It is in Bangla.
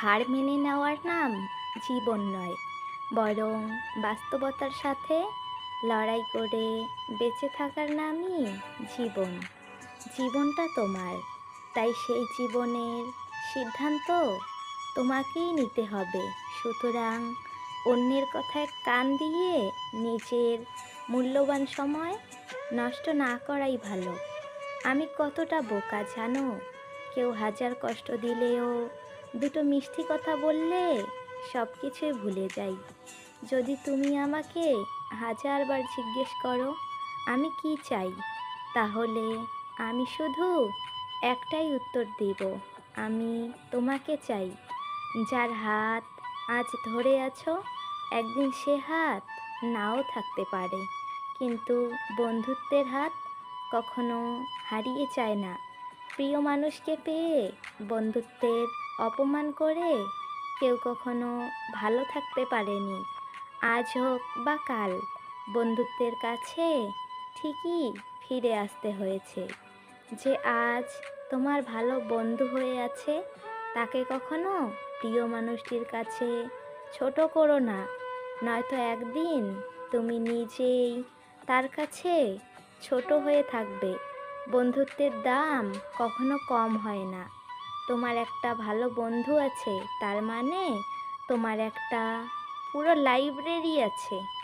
হার মেনে নেওয়ার নাম জীবন নয়, বরং বাস্তবতার সাথে লড়াই করে বেঁচে থাকার নামই জীবন। জীবনটা তোমার, তাই সেই জীবনের সিদ্ধান্ত তোমাকেই নিতে হবে। সুতরাং অন্যের কথায় কান দিয়ে নিজের মূল্যবান সময় নষ্ট না করাই ভালো। আমি কতটা বোকা জানো? কেউ হাজার কষ্ট দিলেও দুটো মিষ্টি কথা বললে সব কিছুই ভুলে যাই। যদি তুমি আমাকে হাজারবার জিজ্ঞেস করো, আমি কি চাই? তাহলে আমি শুধু একটাই উত্তর দিব, আমি তোমাকে চাই। যার হাত আজ ধরে আছো, একদিন সে হাত নাও থাকতে পারে। কিন্তু বন্ধুত্বের হাত কখনো হারিয়ে যায় না। প্রিয় মানুষকে পেয়ে বন্ধুত্বের অপমান করে কেউ কখনো ভালো থাকতে পারেনি। আজ হোক বা কাল, বন্ধুত্বের কাছে ঠিকই ফিরে আসতে হয়েছে। যে আজ তোমার ভালো বন্ধু হয়ে আছে, তাকে কখনো প্রিয় মানুষটির কাছে ছোট করো না। নয়তো একদিন তুমি নিজেই তার কাছে ছোট হয়ে থাকবে। বন্ধুত্বের দাম কখনো কম হয় না। তোমার একটা ভালো বন্ধু আছে তার মানে তোমার একটা পুরো লাইব্রেরি আছে।